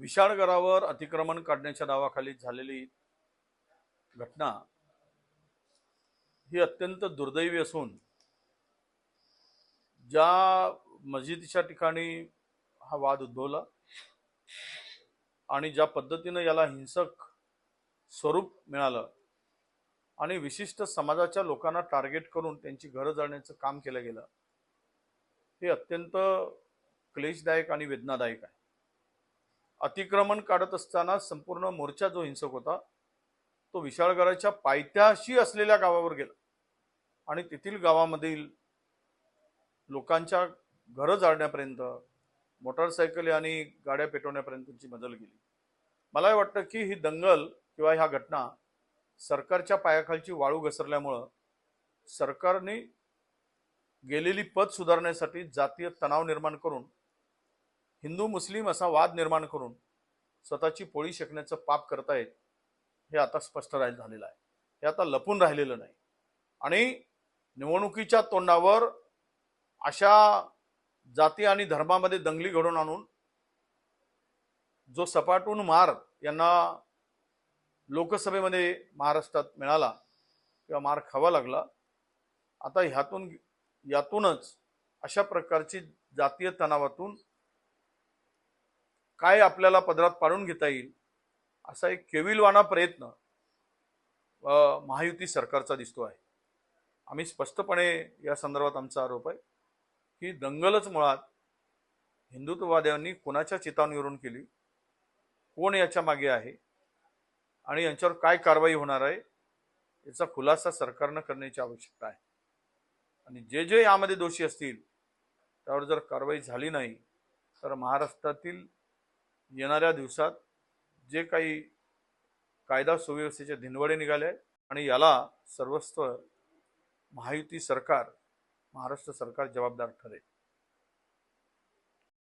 विशाळगडावर अतिक्रमण काढण्याच्या नावाखाली झालेली घटना ही अत्यंत दुर्दैवी असून ज्या मस्जिदीच्या ठिकाणी हा वाद उद्भवला आणि ज्या पद्धतीनं याला हिंसक स्वरूप मिळालं आणि विशिष्ट समाजाच्या लोकांना टार्गेट करून त्यांची घरं जाळण्याचं काम केलं गेलं हे अत्यंत क्लेशदायक आणि वेदनादायक आहे. अतिक्रमण काढत असताना संपूर्ण मोर्चा जो हिंसक होता तो विशाळगडाच्या पायथ्याशी असलेल्या गावावर गेला. आणि तेथील गावामधील लोकांच्या घरं जाळण्यापर्यंत मोटारसायकली आणि गाड्या पेटवण्यापर्यंतची मजल गेली. मला वाटतं की ही दंगल किंवा ह्या घटना सरकारच्या पायाखालची वाळू घसरल्यामुळं सरकारने गेलेली पद सुधारण्यासाठी जातीय तणाव निर्माण करून हिंदू मुस्लिम असा वाद निर्माण करून स्वतःची पोळी शेकण्याचं पाप करतायत हे आता स्पष्ट राहील झालेलं आहे. हे आता लपून राहिलेलं नाही. आणि निवडणुकीच्या तोंडावर अशा जाती आणि धर्मामध्ये दंगली घडवून आणून जो सपाटून मार यांना लोकसभेमध्ये महाराष्ट्रात मिळाला किंवा मार खावा लागला आता ह्यातून यातूनच अशा प्रकारची जातीय तणावातून काय आपल्याला पदरात पाडून घेता येईल असा एक केविलवाना प्रयत्न महायुती सरकारचा दिसतो आहे. आम्ही स्पष्टपणे या संदर्भात आमचा आरोप आहे की दंगलच मुळात हिंदुत्ववाद्यांनी कोणाच्या चितावणीवरून केली कोण याच्या मागे आहे आणि यांच्यावर काय कारवाई होणार आहे याचा खुलासा सरकारनं करण्याची आवश्यकता आहे. आणि जे जे यामध्ये दोषी असतील त्यावर जर कारवाई झाली नाही तर महाराष्ट्रातील येणाऱ्या दिवसात जे काही कायदा सुव्यवस्थेचे धिनवडे निघाले आणि याला सर्वस्व महायुती सरकार महाराष्ट्र सरकार जबाबदार ठरेल.